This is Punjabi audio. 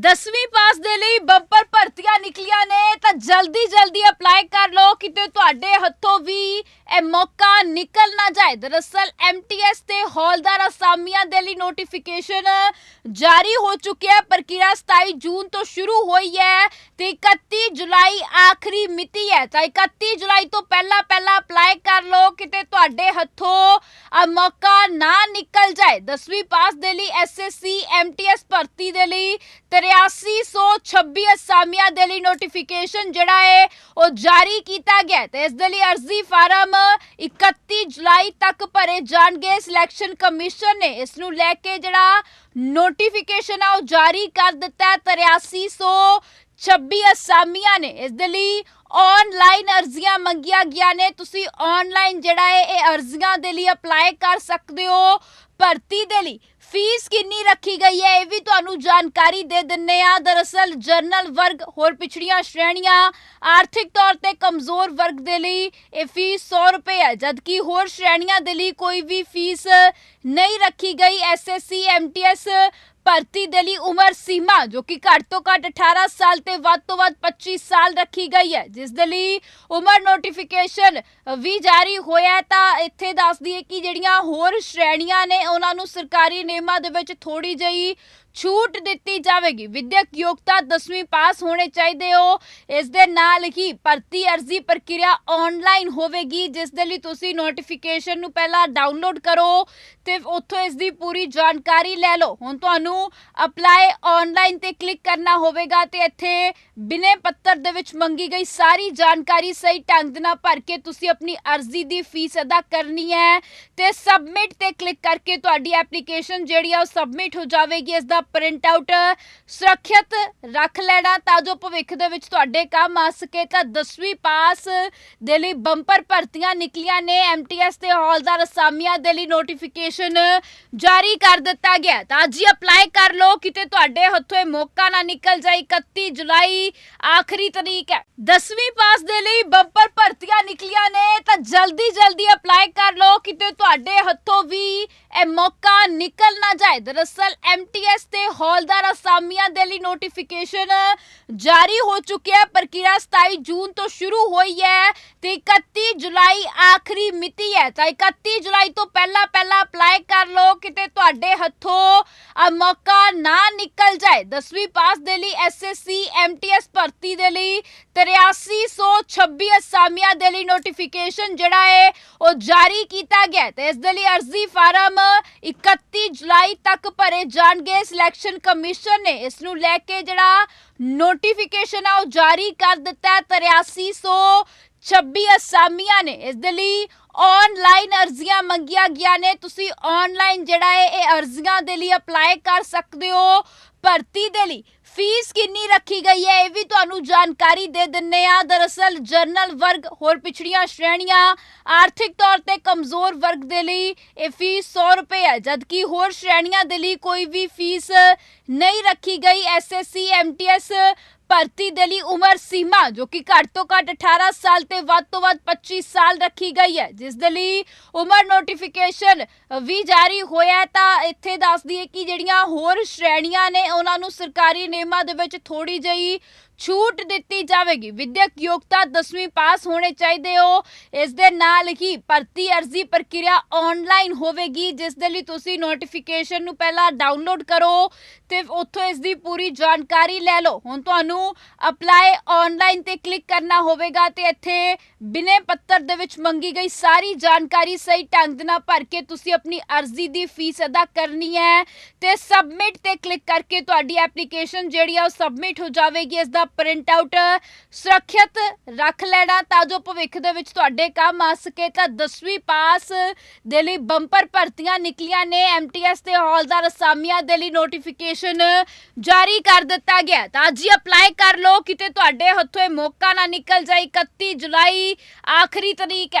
10ਵੀਂ ਪਾਸ ਦੇ ਲਈ ਬੰਪਰ ਭਰਤੀ ਭਰਤੀਆਂ ਨਿਕਲੀਆਂ ਨੇ, ਤਾਂ ਜਲਦੀ ਜਲਦੀ ਅਪਲਾਈ ਕਰ ਲਓ, ਕਿਤੇ ਤੁਹਾਡੇ ਹੱਥੋਂ ਵੀ ਇਹ ਮੌਕਾ ਨਿਕਲ ਨਾ ਜਾਏ। ਦਰਅਸਲ ਐਮਟੀਐਸ ਤੇ ਹੌਲਦਾਰ ਅਸਾਮੀਆਂ ਦੇ ਲਈ ਨੋਟੀਫਿਕੇਸ਼ਨ ਜਾਰੀ ਹੋ ਚੁੱਕਿਆ ਹੈ। ਪ੍ਰਕਿਰਿਆ 27 ਜੂਨ ਤੋਂ ਸ਼ੁਰੂ ਹੋਈ ਹੈ ਤੇ 31 ਜੁਲਾਈ ਆਖਰੀ ਮਿਤੀ ਹੈ। ਤਾਂ 31 ਜੁਲਾਈ ਤੋਂ ਪਹਿਲਾਂ ਪਹਿਲਾਂ ਅਪਲਾਈ ਕਰ ਲਓ, ਕਿਤੇ ਤੁਹਾਡੇ ਹੱਥੋਂ ਆ ਮੌਕਾ ਨਾ ਨਿਕਲ ਜਾਏ। 10ਵੀਂ ਪਾਸ ਦੇ ਲਈ ਐਸਐਸਸੀ ਐਮਟੀਐਸ ਭਰਤੀ ਦੇ ਲਈ 8326 ਅਸਾਮੀਆਂ ਦੇ ਲਈ ਨੋਟੀਫਿਕੇਸ਼ਨ ਜਿਹੜਾ ਹੈ, ਉਹ ਜਾਰੀ ਕੀਤਾ ਗਿਆ ਤੇ ਇਸ ਦੇ ਲਈ ਅਰਜ਼ੀ ਫਾਰਮ 31 ਜੁਲਾਈ ਤੱਕ ਭਰੇ ਜਾਣਗੇ। ਸਿਲੈਕਸ਼ਨ ਕਮਿਸ਼ਨ ਨੇ ਇਸ ਨੂੰ ਲੈ ਕੇ ਜਿਹੜਾ ਨੋਟੀਫਿਕੇਸ਼ਨ ਆ, ਉਹ ਜਾਰੀ ਕਰ ਦਿੱਤਾ 8300 26 ਅਸਾਮੀਆਂ ਨੇ। ਇਸ ਦੇ ਲਈ ਆਨਲਾਈਨ ਅਰਜ਼ੀਆਂ ਮੰਗੀਆਂ ਗਿਆ ਨੇ। ਤੁਸੀਂ ਆਨਲਾਈਨ ਜਿਹੜਾ ਹੈ, ਇਹ ਅਰਜ਼ੀਆਂ ਦੇ ਲਈ ਅਪਲਾਈ ਕਰ ਸਕਦੇ ਹੋ। ਭਰਤੀ ਦੇ ਲਈ ਫੀਸ ਕਿੰਨੀ ਰੱਖੀ ਗਈ ਹੈ, ਇਹ ਵੀ ਤੁਹਾਨੂੰ ਜਾਣਕਾਰੀ ਦੇ ਦਿੰਨੇ ਆ ਦਰਅਸਲ ਜਰਨਲ ਵਰਗ ਹੋਰ ਪਿਛੜੀਆਂ ਸ਼੍ਰੇਣੀਆਂ ਆਰਥਿਕ ਤੌਰ ਤੇ ਕਮਜ਼ੋਰ ਵਰਗ ਦੇ ਲਈ ਇਹ ਫੀਸ 100 ਰੁਪਏ ਹੈ, ਜਦਕਿ ਹੋਰ ਸ਼੍ਰੇਣੀਆਂ ਦੇ ਲਈ ਕੋਈ ਵੀ ਫੀਸ ਨਹੀਂ ਰੱਖੀ ਗਈ। ਐਸਐਸਸੀ ਐਮਟੀਐਸ ਭਰਤੀ ਦੇ ਲਈ ਉਮਰ ਸੀਮਾ, ਜੋ ਕਿ ਘੱਟ ਤੋਂ ਘੱਟ 18 ਸਾਲ ਤੇ ਵੱਧ ਤੋਂ ਵੱਧ 25 ਸਾਲ ਰੱਖੀ ਗਈ ਹੈ। ਜਿਸ ਦੇ ਲਈ ਉਮਰ ਨੋਟੀਫਿਕੇਸ਼ਨ ਵੀ ਜਾਰੀ ਹੋਇਆ ਤਾਂ ਇੱਥੇ ਦੱਸ ਦਈਏ ਕਿ ਜਿਹੜੀਆਂ ਹੋਰ ਸ਼੍ਰੇਣੀਆਂ ਨੇ, ਉਹਨਾਂ ਨੂੰ ਸਰਕਾਰੀ ਨਿਯਮਾਂ ਦੇ ਵਿੱਚ ਥੋੜੀ ਜਿਹੀ ਛੂਟ ਦਿੱਤੀ ਜਾਵੇਗੀ। ਵਿਦਿਅਕ ਯੋਗਤਾ 10ਵੀਂ ਪਾਸ ਹੋਣੇ ਚਾਹੀਦੇ ਹੋ। ਇਸ ਦੇ ਨਾਲ ਹੀ ਭਰਤੀ ਅਰਜ਼ੀ ਪ੍ਰਕਿਰਿਆ ਆਨਲਾਈਨ ਹੋਵੇਗੀ, ਜਿਸ ਦੇ ਲਈ ਤੁਸੀਂ ਨੋਟੀਫਿਕੇਸ਼ਨ ਨੂੰ ਪਹਿਲਾਂ ਡਾਊਨਲੋਡ ਕਰੋ ਤੇ ਉੱਥੋਂ ਇਸ ਦੀ ਪੂਰੀ ਜਾਣਕਾਰੀ ਲੈ ਲਓ। ਹੁਣ ਤੁਹਾਨੂੰ ਅਪਲਾਈ ਆਨਲਾਈਨ ਤੇ ਕਲਿੱਕ ਕਰਨਾ ਹੋਵੇਗਾ ਤੇ ਇੱਥੇ ਬਿਨੇ ਪੱਤਰ ਦੇ ਵਿੱਚ ਮੰਗੀ ਗਈ ਸਾਰੀ ਜਾਣਕਾਰੀ ਸਹੀ ਢੰਗ ਨਾਲ ਭਰ ਕੇ ਤੁਸੀਂ ਆਪਣੀ ਅਰਜ਼ੀ ਦੀ ਫੀਸ ਅਦਾ ਕਰਨੀ ਹੈ ਤੇ ਸਬਮਿਟ ਤੇ ਕਲਿੱਕ ਕਰਕੇ ਤੁਹਾਡੀ ਐਪਲੀਕੇਸ਼ਨ ਜਿਹੜੀ ਆ ਉਹ ਸਬਮਿਟ ਹੋ ਜਾਵੇਗੀ। ਇਸ ਦਾ ਪ੍ਰਿੰਟ ਆਊਟ, ਸੁਰੱਖਿਅਤ ਰੱਖ ਲੈਣਾ ਤਾਂ ਜੋ ਭਵਿੱਖ ਦੇ ਵਿੱਚ ਤੁਹਾਡੇ ਕੰਮ ਆ ਸਕੇ। ਤਾਂ 10ਵੀਂ ਪਾਸ ਦੇ ਲਈ ਬੰਪਰ ਭਰਤੀਆਂ ਨਿਕਲੀਆਂ ਨੇ। ਐਮਟੀਐਸ ਤੇ ਹੌਲਦਾਰ ਅਸਾਮੀਆਂ ਦੇ ਲਈ ਨੋਟੀਫਿਕੇਸ਼ਨ ਜਾਰੀ ਕਰ ਦਿੱਤਾ ਗਿਆ। ਤਾਂ ਅੱਜ ਹੀ ਅਪਲਾਈ ਕਰ ਲਓ, ਕਿਤੇ ਤੁਹਾਡੇ ਹੱਥੋਂ ਇਹ ਮੌਕਾ ਨਾ ਨਿਕਲ ਜਾਏ। 31 ਜੁਲਾਈ, ਆਖਰੀ ਤਰੀਕ ਹੈ। 10ਵੀਂ ਪਾਸ ਦੇ ਲਈ ਬੰਪਰ ਭਰਤੀਆਂ ਨਿਕਲੀਆਂ ਨੇ। ਤਾਂ ਜਲਦੀ ਜਲਦੀ ਅਪਲਾਈ ਕਰ ਲਓ। ਕਿਤੇ ਤੁਹਾਡੇ ਹੱਥੋਂ ਵੀ ਇਹ ਮੌਕਾ ਨਿਕਲ ਨਾ ਜਾਏ। ਦਰਅਸਲ ਐਮਟੀਐਸ ਤੇ ਹੌਲਦਾਰ ਅਸਾਮੀਆਂ ਦੇ ਲਈ ਨੋਟੀਫਿਕੇਸ਼ਨ ਜਾਰੀ ਹੋ ਚੁੱਕਿਆ ਹੈ। ਪ੍ਰਕਿਰਿਆ 27 ਜੂਨ ਤੋਂ ਸ਼ੁਰੂ ਹੋਈ ਹੈ ਤੇ 31 31 ਜੁਲਾਈ ਆਖਰੀ ਮਿਤੀ ਹੈ। ਤਾਂ 31 ਜੁਲਾਈ ਤੋਂ ਪਹਿਲਾਂ ਪਹਿਲਾਂ ਅਪਲਾਈ ਕਰ ਲਓ, ਕਿਤੇ ਤੁਹਾਡੇ ਹੱਥੋਂ ਆ ਮੌਕਾ ਨਾ ਨਿਕਲ ਜਾਏ। 10ਵੀਂ ਪਾਸ ਦੇ ਲਈ ਐਸਐਸਸੀ ਐਮਟੀਐਸ ਭਰਤੀ ਦੇ ਲਈ 8326 ਅਸਾਮੀਆਂ ਦੇ ਲਈ ਨੋਟੀਫਿਕੇਸ਼ਨ ਜਿਹੜਾ ਹੈ ਉਹ ਜਾਰੀ ਕੀਤਾ ਗਿਆ ਤੇ ਇਸ ਦੇ ਲਈ ਅਰਜ਼ੀ ਫਾਰਮ 31 ਜੁਲਾਈ ਤੱਕ ਭਰੇ ਜਾਣਗੇ। ਸਿਲੈਕਸ਼ਨ ਕਮਿਸ਼ਨ ਨੇ ਇਸ ਨੂੰ ਲੈ ਕੇ ਜਿਹੜਾ ਨੋਟੀਫਿਕੇਸ਼ਨ ਆ, ਉਹ ਜਾਰੀ ਕਰ ਦਿੱਤਾ 8300 26 ਅਸਾਮੀਆਂ ਨੇ, ਇਸ ਦੇ ਲਈ ਆਨਲਾਈਨ ਅਰਜ਼ੀਆਂ ਮੰਗੀਆਂ ਗਿਆ ਨੇ। ਤੁਸੀਂ ਆਨਲਾਈਨ ਜਿਹੜਾ ਹੈ, ਇਹ ਅਰਜ਼ੀਆਂ ਦੇ ਲਈ ਅਪਲਾਈ ਕਰ ਸਕਦੇ ਹੋ। ਭਰਤੀ ਦੇ ਲਈ ਫੀਸ ਕਿੰਨੀ ਰੱਖੀ ਗਈ ਹੈ, ਇਹ ਵੀ ਤੁਹਾਨੂੰ ਜਾਣਕਾਰੀ ਦੇ ਦਿੰਨੇ ਆ ਦਰਅਸਲ ਜਰਨਲ ਵਰਗ, ਹੋਰ ਪਿਛੜੀਆਂ ਸ਼੍ਰੇਣੀਆਂ ਆਰਥਿਕ ਤੌਰ ਤੇ ਕਮਜ਼ੋਰ ਵਰਗ ਦੇ ਲਈ ਇਹ ਫੀਸ 100 ਰੁਪਏ ਹੈ, ਜਦਕਿ ਹੋਰ ਸ਼੍ਰੇਣੀਆਂ ਦੇ ਲਈ ਕੋਈ ਵੀ ਫੀਸ ਨਹੀਂ ਰੱਖੀ ਗਈ। ਐਸਐਸਸੀ ਐਮਟੀਐਸ ਭਰਤੀ ਦੇ ਲਈ ਉਮਰ ਸੀਮਾ, ਜੋ ਕਿ ਘੱਟ ਤੋਂ ਘੱਟ 18 ਸਾਲ ਤੇ ਵੱਧ ਤੋਂ ਵੱਧ 25 ਸਾਲ ਰੱਖੀ ਗਈ ਹੈ। ਜਿਸ ਦੇ ਲਈ ਉਮਰ ਨੋਟੀਫਿਕੇਸ਼ਨ ਵੀ ਜਾਰੀ ਹੋਇਆ ਤਾਂ ਇੱਥੇ ਦੱਸ ਦਈਏ ਕਿ ਜਿਹੜੀਆਂ ਹੋਰ ਸ਼੍ਰੇਣੀਆਂ ਨੇ, ਉਹਨਾਂ ਨੂੰ ਸਰਕਾਰੀ ਨਿਯਮਾਂ ਦੇ ਵਿੱਚ ਥੋੜੀ ਜਿਹੀ ਛੂਟ ਦਿੱਤੀ ਜਾਵੇਗੀ। ਵਿਦਿਅਕ ਯੋਗਤਾ 10ਵੀਂ ਪਾਸ ਹੋਣੇ ਚਾਹੀਦੇ ਹੋ। ਇਸ ਦੇ ਨਾਲ ਹੀ ਭਰਤੀ ਅਰਜ਼ੀ ਪ੍ਰਕਿਰਿਆ ਆਨਲਾਈਨ ਹੋਵੇਗੀ, ਜਿਸ ਦੇ ਲਈ ਤੁਸੀਂ ਨੋਟੀਫਿਕੇਸ਼ਨ ਨੂੰ ਪਹਿਲਾਂ ਡਾਊਨਲੋਡ ਕਰੋ ਤੇ ਉੱਥੋਂ ਇਸ ਦੀ ਪੂਰੀ ਜਾਣਕਾਰੀ ਲੈ ਲਓ। ਹੁਣ ਤੁਹਾਨੂੰ ਅਪਲਾਈ ਆਨਲਾਈਨ ਤੇ ਕਲਿੱਕ ਕਰਨਾ ਹੋਵੇਗਾ ਤੇ ਇੱਥੇ ਬਿਨੇ ਪੱਤਰ ਦੇ ਵਿੱਚ ਮੰਗੀ ਗਈ ਸਾਰੀ ਜਾਣਕਾਰੀ ਸਹੀ ਢੰਗ ਦੇ ਨਾਲ ਭਰ ਕੇ ਤੁਸੀਂ ਆਪਣੀ ਅਰਜ਼ੀ ਦੀ ਫੀਸ ਅਦਾ ਕਰਨੀ ਹੈ ਤੇ ਸਬਮਿਟ ਤੇ ਕਲਿੱਕ ਕਰਕੇ ਤੁਹਾਡੀ ਐਪਲੀਕੇਸ਼ਨ ਜਿਹੜੀ ਆ ਉਹ ਸਬਮਿਟ ਹੋ ਜਾਵੇਗੀ। ਇਸ ਦਾ ਪ੍ਰਿੰਟ ਆਊਟ, ਸੁਰੱਖਿਅਤ ਰੱਖ ਲੈਣਾ ਤਾਂ ਜੋ ਭਵਿੱਖ ਦੇ ਵਿੱਚ ਤੁਹਾਡੇ ਕੰਮ ਆ ਸਕੇ। ਤਾਂ 10ਵੀਂ ਪਾਸ ਦੇ ਲਈ ਬੰਪਰ ਭਰਤੀਆਂ ਨਿਕਲੀਆਂ ਨੇ। ਐਮਟੀਐਸ ਤੇ ਹੌਲਦਾਰ ਅਸਾਮੀਆਂ ਦੇ ਲਈ ਨੋਟੀਫਿਕੇਸ਼ਨ ਜਾਰੀ ਕਰ ਦਿੱਤਾ ਗਿਆ। ਤਾਂ ਅੱਜ ਹੀ ਅਪਲਾਈ ਕਰ ਲਓ, ਕਿਤੇ ਤੁਹਾਡੇ ਹੱਥੋਂ ਇਹ ਮੌਕਾ ਨਾ ਨਿਕਲ ਜਾਏ। 31 ਜੁਲਾਈ ਆਖਰੀ ਤਰੀਕ ਹੈ।